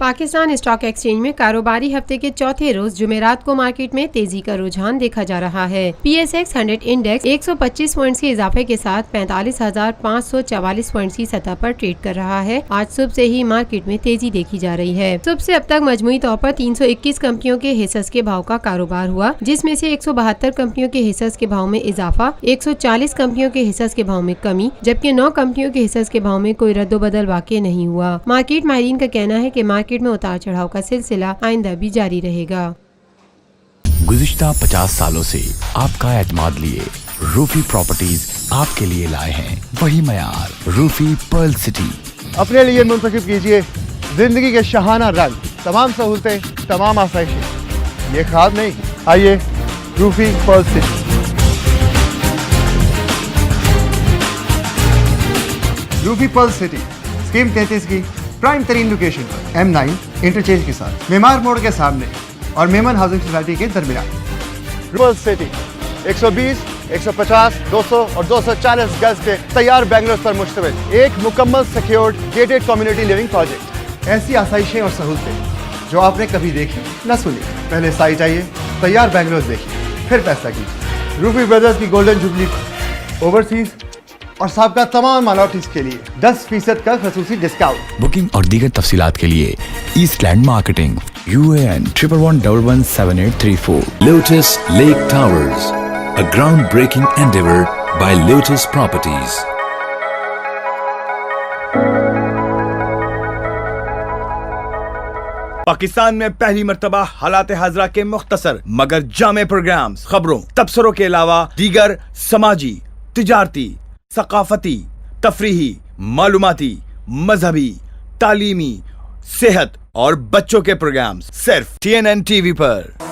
Pakistan stock exchange में कारोबारी हफ़्ते के चौथे रोज जुमेरात को मार्केट में तेज़ी का रुझान देखा जा रहा है। P S X hundred index 125 points के इजाफे के साथ 45,544 पॉइंट्स की सतह पर ट्रेड कर रहा है। आज सुबह से ही मार्केट में तेज़ी देखी जा रही है। सुबह से अब तक मजमुई तौर पर 321 कंपनियों के हिस्स के भाव का कारोबार हुआ जिसमें से 172 कंपनियों के हिस्स के भाव में इजाफा 140 कंपनियों के हिस्स के भाव में कमी जबकि नौ कंपनियों के हिस्स के भाव में कोई रद्दोबदल वाक़ नहीं हुआ। मार्केट माहरीन का कहना है की मार्केट में उतार चढ़ाव का सिलसिला आइंदा भी जारी रहेगा। गुजश्ता पचास सालों से आपका एतमाद लिए रूफी प्रॉपर्टीज़ आपके लिए लाए हैं। वही मयार रूफी पर्ल सिटी। अपने लिए मुंतखब कीजिए। ज़िंदगी के शहाना रंग तमाम सहूलतें तमाम आसाइशें। ये ख्वाब नहीं। आइए Rufi pearl city. Rufi pearl city scheme 33 की। प्राइम तरीन लोकेशन पर एम नाइन इंटरचेंज के साथ मेमार मोड़ के सामने और मेमन हाउसिंग सोसाइटी के दरमियान। पर्ल सिटी 120, 150, 200 और 240 गज के तैयार बैंगलोर पर मुश्तमिल। एक मुकम्मल secured gated community living project ऐसी आसाइशें और सहूलतें जो आपने कभी देखी न सुनी। पहले साइट आइए तैयार बैंगलोर देखिए फिर फैसला कीजिए। रूफी ब्रदर्स की गोल्डन जुबली ओवरसीज और सबका तमाम माइनॉरिटीज के लिए 10 फ़ीसद का खसूसी डिस्काउंट बुकिंग और दीगर तफसीलात के लिए east land marketing U A N triple one double one seven eight three four Lotus Lake Towers, a groundbreaking endeavor by Lotus Properties. Pakistan में पहली मरतबा हालात हाजरा के मुख्तसर मगर जामे प्रोग्राम खबरों तबसरों के अलावा दीगर समाजी तिजारती सकाफती, तफरीही, मालूमती, मजहबी, तालीमी, सेहत और बच्चों के प्रोग्राम सिर्फ़ टी एन एन टीवी पर।